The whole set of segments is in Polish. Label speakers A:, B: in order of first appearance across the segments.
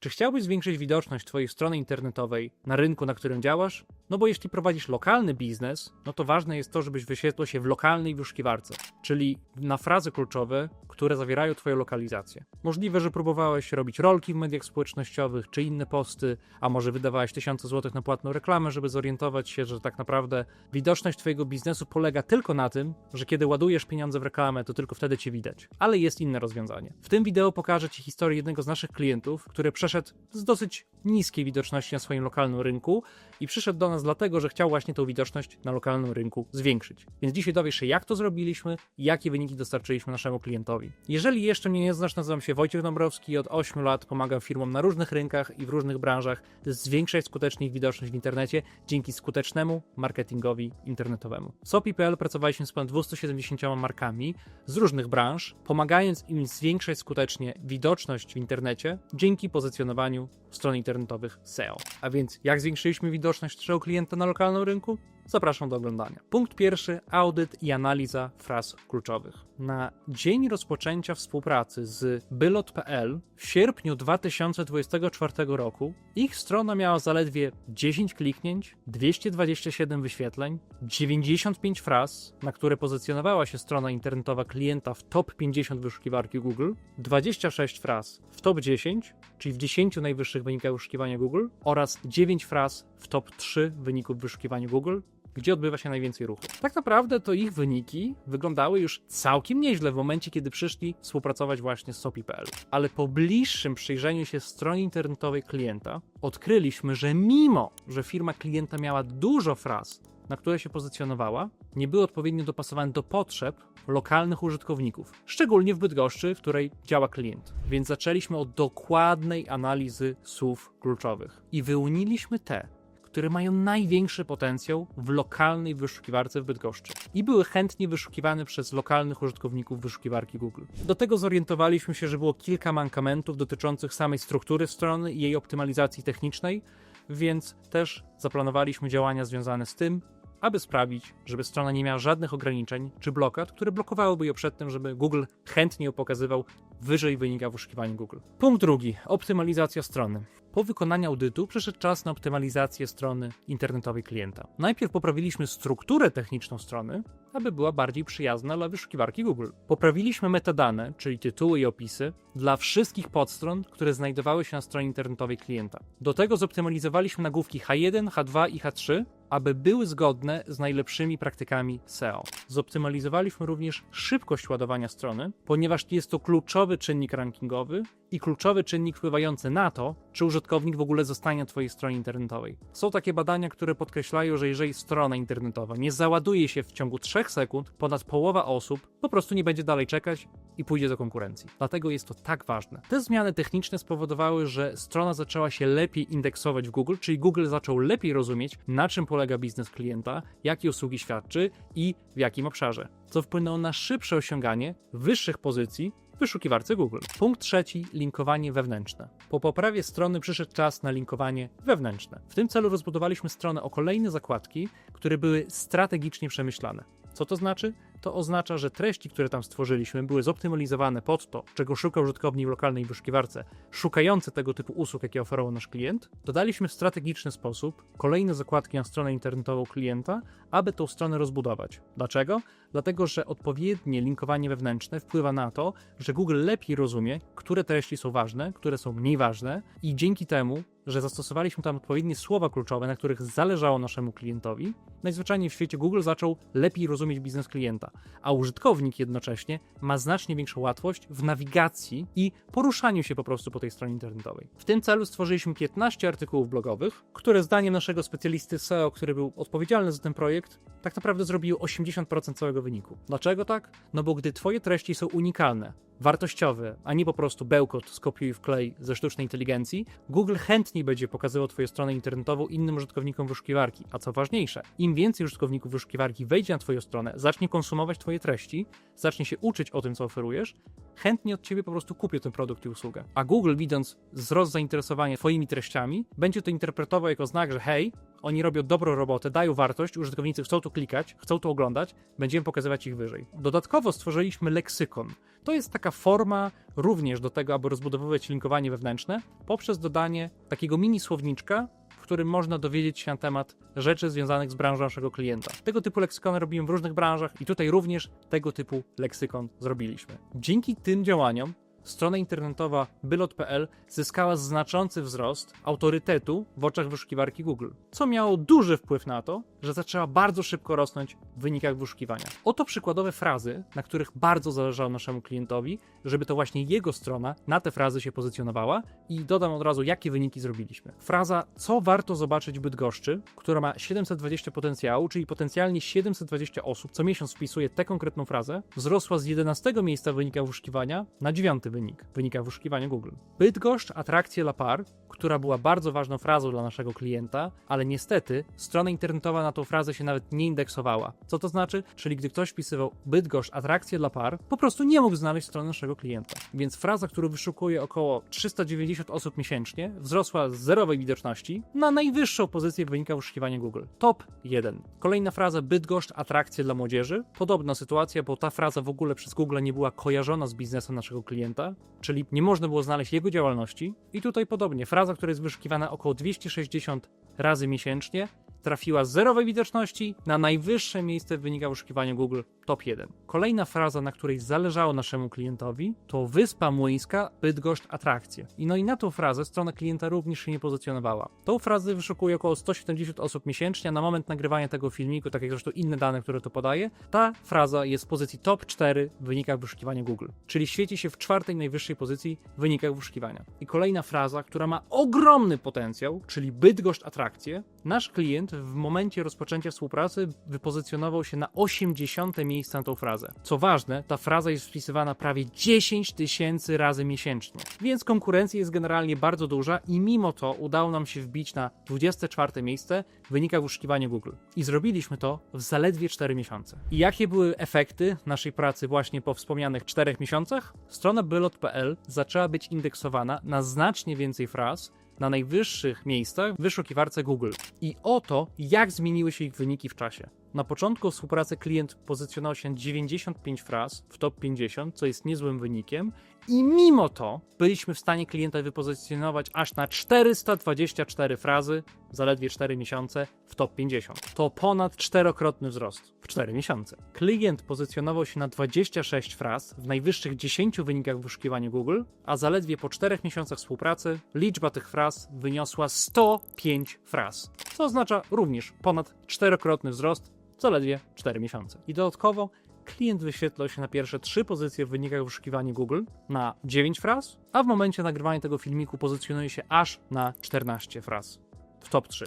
A: Czy chciałbyś zwiększyć widoczność Twojej strony internetowej na rynku, na którym działasz? No bo jeśli prowadzisz lokalny biznes, no to ważne jest to, żebyś wyświetlał się w lokalnej wyszukiwarce, czyli na frazy kluczowe, które zawierają Twoją lokalizację. Możliwe, że próbowałeś robić rolki w mediach społecznościowych czy inne posty, a może wydawałeś tysiące złotych na płatną reklamę, żeby zorientować się, że tak naprawdę widoczność Twojego biznesu polega tylko na tym, że kiedy ładujesz pieniądze w reklamę, to tylko wtedy Cię widać. Ale jest inne rozwiązanie. W tym wideo pokażę Ci historię jednego z naszych klientów, który przeszedł z dosyć niskiej widoczności na swoim lokalnym rynku i przyszedł do nas dlatego, że chciał właśnie tą widoczność na lokalnym rynku zwiększyć. Więc dzisiaj dowiesz się, jak to zrobiliśmy i jakie wyniki dostarczyliśmy naszemu klientowi. Jeżeli jeszcze mnie nie znasz, nazywam się Wojciech Dąbrowski i od 8 lat pomagam firmom na różnych rynkach i w różnych branżach zwiększać skutecznie ich widoczność w internecie dzięki skutecznemu marketingowi internetowemu. W Sopi.pl pracowaliśmy z ponad 270 markami z różnych branż, pomagając im zwiększać skutecznie widoczność w internecie dzięki pozycjonowaniu stron internetowych SEO. A więc jak zwiększyliśmy widoczność naszego klienta na lokalnym rynku? Zapraszam do oglądania. Punkt pierwszy: audyt i analiza fraz kluczowych. Na dzień rozpoczęcia współpracy z bylot.pl w sierpniu 2024 roku ich strona miała zaledwie 10 kliknięć, 227 wyświetleń, 95 fraz, na które pozycjonowała się strona internetowa klienta w top 50 wyszukiwarki Google, 26 fraz w top 10, czyli w 10 najwyższych wynikach wyszukiwania Google oraz 9 fraz w top 3 wyników wyszukiwania Google, gdzie odbywa się najwięcej ruchu. Tak naprawdę to ich wyniki wyglądały już całkiem nieźle w momencie, kiedy przyszli współpracować właśnie z Sopi.pl. Ale po bliższym przyjrzeniu się stronie internetowej klienta, odkryliśmy, że mimo, że firma klienta miała dużo fraz, na które się pozycjonowała, nie były odpowiednio dopasowane do potrzeb lokalnych użytkowników, szczególnie w Bydgoszczy, w której działa klient. Więc zaczęliśmy od dokładnej analizy słów kluczowych i wyłoniliśmy te, które mają największy potencjał w lokalnej wyszukiwarce w Bydgoszczy i były chętnie wyszukiwane przez lokalnych użytkowników wyszukiwarki Google. Do tego zorientowaliśmy się, że było kilka mankamentów dotyczących samej struktury strony i jej optymalizacji technicznej, więc też zaplanowaliśmy działania związane z tym, aby sprawić, żeby strona nie miała żadnych ograniczeń czy blokad, które blokowałyby ją przed tym, żeby Google chętnie ją pokazywał wyżej wynika w wyszukiwaniu Google. Punkt drugi. Optymalizacja strony. Po wykonaniu audytu przyszedł czas na optymalizację strony internetowej klienta. Najpierw poprawiliśmy strukturę techniczną strony, aby była bardziej przyjazna dla wyszukiwarki Google. Poprawiliśmy metadane, czyli tytuły i opisy, dla wszystkich podstron, które znajdowały się na stronie internetowej klienta. Do tego zoptymalizowaliśmy nagłówki H1, H2 i H3, aby były zgodne z najlepszymi praktykami SEO. Zoptymalizowaliśmy również szybkość ładowania strony, ponieważ jest to kluczowy czynnik rankingowy i kluczowy czynnik wpływający na to, czy użytkownik w ogóle zostanie na Twojej stronie internetowej. Są takie badania, które podkreślają, że jeżeli strona internetowa nie załaduje się w ciągu 3 sekund, ponad połowa osób po prostu nie będzie dalej czekać i pójdzie do konkurencji. Dlatego jest to tak ważne. Te zmiany techniczne spowodowały, że strona zaczęła się lepiej indeksować w Google, czyli Google zaczął lepiej rozumieć, na czym polega biznes klienta, jakie usługi świadczy i w jakim obszarze, co wpłynęło na szybsze osiąganie wyższych pozycji wyszukiwarce Google. Punkt trzeci linkowanie wewnętrzne. Po poprawie strony przyszedł czas na linkowanie wewnętrzne. W tym celu rozbudowaliśmy stronę o kolejne zakładki, które były strategicznie przemyślane. Co to znaczy? To oznacza, że treści, które tam stworzyliśmy, były zoptymalizowane pod to, czego szuka użytkownik w lokalnej wyszukiwarce, szukający tego typu usług, jakie oferował nasz klient. Dodaliśmy w strategiczny sposób kolejne zakładki na stronę internetową klienta, aby tą stronę rozbudować. Dlaczego? Dlatego, że odpowiednie linkowanie wewnętrzne wpływa na to, że Google lepiej rozumie, które treści są ważne, które są mniej ważne, i dzięki temu że zastosowaliśmy tam odpowiednie słowa kluczowe, na których zależało naszemu klientowi, najzwyczajniej w świecie Google zaczął lepiej rozumieć biznes klienta, a użytkownik jednocześnie ma znacznie większą łatwość w nawigacji i poruszaniu się po prostu po tej stronie internetowej. W tym celu stworzyliśmy 15 artykułów blogowych, które zdaniem naszego specjalisty SEO, który był odpowiedzialny za ten projekt, tak naprawdę zrobiły 80% całego wyniku. Dlaczego tak? No bo gdy Twoje treści są unikalne, wartościowe, a nie po prostu bełkot skopiuj w klej ze sztucznej inteligencji, Google chętniej będzie pokazywał Twoją stronę internetową innym użytkownikom wyszukiwarki. A co ważniejsze, im więcej użytkowników wyszukiwarki wejdzie na Twoją stronę, zacznie konsumować Twoje treści, zacznie się uczyć o tym, co oferujesz, chętnie od Ciebie po prostu kupię ten produkt i usługę. A Google, widząc wzrost zainteresowania Twoimi treściami, będzie to interpretował jako znak, że hej, Oni robią dobrą robotę, dają wartość, użytkownicy chcą tu klikać, chcą tu oglądać, będziemy pokazywać ich wyżej. Dodatkowo stworzyliśmy leksykon. To jest taka forma również do tego, aby rozbudowywać linkowanie wewnętrzne poprzez dodanie takiego mini słowniczka, w którym można dowiedzieć się na temat rzeczy związanych z branżą naszego klienta. Tego typu leksykony robimy w różnych branżach i tutaj również tego typu leksykon zrobiliśmy. Dzięki tym działaniom strona internetowa bylot.pl zyskała znaczący wzrost autorytetu w oczach wyszukiwarki Google, co miało duży wpływ na to, że zaczęła bardzo szybko rosnąć w wynikach wyszukiwania. Oto przykładowe frazy, na których bardzo zależało naszemu klientowi, żeby to właśnie jego strona na te frazy się pozycjonowała i dodam od razu, jakie wyniki zrobiliśmy. Fraza, co warto zobaczyć w Bydgoszczy, która ma 720 potencjału, czyli potencjalnie 720 osób co miesiąc wpisuje tę konkretną frazę, wzrosła z 11 miejsca w wynikach wyszukiwania na 9 wynik w wynikach wyszukiwania Google. Bydgoszcz, atrakcje La Par, która była bardzo ważną frazą dla naszego klienta, ale niestety strona internetowa na tą frazę się nawet nie indeksowała. Co to znaczy? Czyli gdy ktoś wpisywał Bydgoszcz, atrakcje dla par, po prostu nie mógł znaleźć strony naszego klienta. Więc fraza, którą wyszukuje około 390 osób miesięcznie, wzrosła z zerowej widoczności na najwyższą pozycję w wynikach wyszukiwania Google. Top 1. Kolejna fraza Bydgoszcz, atrakcje dla młodzieży. Podobna sytuacja, bo ta fraza w ogóle przez Google nie była kojarzona z biznesem naszego klienta, czyli nie można było znaleźć jego działalności. I tutaj podobnie, fraza, która jest wyszukiwana około 260 razy miesięcznie, trafiła z zerowej widoczności na najwyższe miejsce w wynikach wyszukiwania Google top 1. Kolejna fraza, na której zależało naszemu klientowi, to Wyspa Młyńska, Bydgoszcz, atrakcje. I no i na tą frazę strona klienta również się nie pozycjonowała. Tą frazę wyszukuje około 170 osób miesięcznie, a na moment nagrywania tego filmiku, tak jak zresztą inne dane, które to podaje, ta fraza jest w pozycji top 4 w wynikach wyszukiwania Google. Czyli świeci się w czwartej najwyższej pozycji w wynikach wyszukiwania. I kolejna fraza, która ma ogromny potencjał, czyli Bydgoszcz, atrakcje. Nasz klient w momencie rozpoczęcia współpracy wypozycjonował się na 80 miejsce na tą frazę. Co ważne, ta fraza jest wpisywana prawie 10 tysięcy razy miesięcznie, więc konkurencja jest generalnie bardzo duża i mimo to udało nam się wbić na 24 miejsce w wynikach wyszukiwania Google. I zrobiliśmy to w zaledwie 4 miesiące. I jakie były efekty naszej pracy właśnie po wspomnianych 4 miesiącach? Strona bylot.pl zaczęła być indeksowana na znacznie więcej fraz na najwyższych miejscach w wyszukiwarce Google. I oto, jak zmieniły się ich wyniki w czasie. Na początku współpracy klient pozycjonował się 95 fraz w top 50, co jest niezłym wynikiem, i mimo to byliśmy w stanie klienta wypozycjonować aż na 424 frazy w zaledwie 4 miesiące w top 50. To ponad czterokrotny wzrost w 4 miesiące. Klient pozycjonował się na 26 fraz w najwyższych 10 wynikach wyszukiwania Google, a zaledwie po 4 miesiącach współpracy liczba tych fraz wyniosła 105 fraz, co oznacza również ponad czterokrotny wzrost w zaledwie 4 miesiące. I dodatkowo klient wyświetlał się na pierwsze trzy pozycje w wynikach wyszukiwania Google na 9 fraz, a w momencie nagrywania tego filmiku pozycjonuje się aż na 14 fraz w top 3,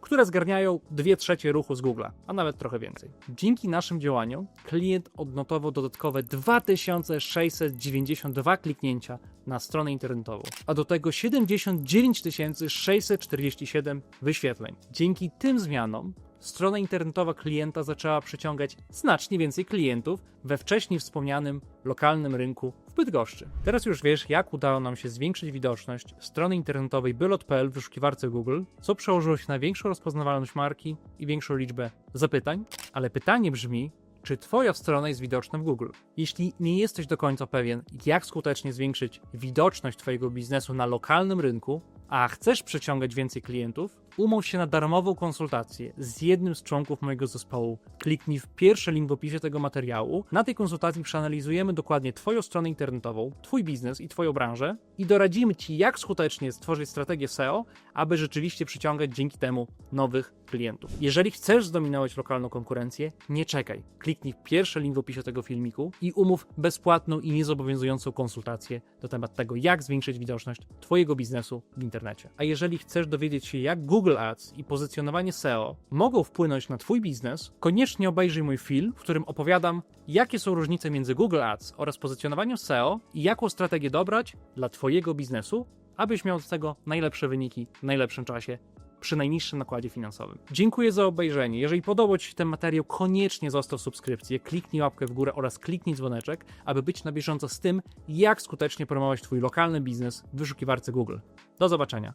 A: które zgarniają 2 trzecie ruchu z Google'a, a nawet trochę więcej. Dzięki naszym działaniom klient odnotował dodatkowe 2692 kliknięcia na stronę internetową, a do tego 79 647 wyświetleń. Dzięki tym zmianom strona internetowa klienta zaczęła przyciągać znacznie więcej klientów we wcześniej wspomnianym lokalnym rynku w Bydgoszczy. Teraz już wiesz, jak udało nam się zwiększyć widoczność strony internetowej bylot.pl w wyszukiwarce Google, co przełożyło się na większą rozpoznawalność marki i większą liczbę zapytań, ale pytanie brzmi, czy Twoja strona jest widoczna w Google. Jeśli nie jesteś do końca pewien, jak skutecznie zwiększyć widoczność Twojego biznesu na lokalnym rynku, a chcesz przyciągać więcej klientów, umów się na darmową konsultację z jednym z członków mojego zespołu. Kliknij w pierwszy link w opisie tego materiału. Na tej konsultacji przeanalizujemy dokładnie Twoją stronę internetową, Twój biznes i Twoją branżę i doradzimy Ci, jak skutecznie stworzyć strategię SEO, aby rzeczywiście przyciągać dzięki temu nowych klientów. Jeżeli chcesz zdominować lokalną konkurencję, nie czekaj. Kliknij w pierwszy link w opisie tego filmiku i umów bezpłatną i niezobowiązującą konsultację do temat tego, jak zwiększyć widoczność Twojego biznesu w internecie. A jeżeli chcesz dowiedzieć się, jak Google Ads i pozycjonowanie SEO mogą wpłynąć na Twój biznes, koniecznie obejrzyj mój film, w którym opowiadam, jakie są różnice między Google Ads oraz pozycjonowaniem SEO i jaką strategię dobrać dla Twojego biznesu, abyś miał z tego najlepsze wyniki w najlepszym czasie przy najniższym nakładzie finansowym. Dziękuję za obejrzenie. Jeżeli podobał Ci się ten materiał, koniecznie zostaw subskrypcję, kliknij łapkę w górę oraz kliknij dzwoneczek, aby być na bieżąco z tym, jak skutecznie promować Twój lokalny biznes w wyszukiwarce Google. Do zobaczenia.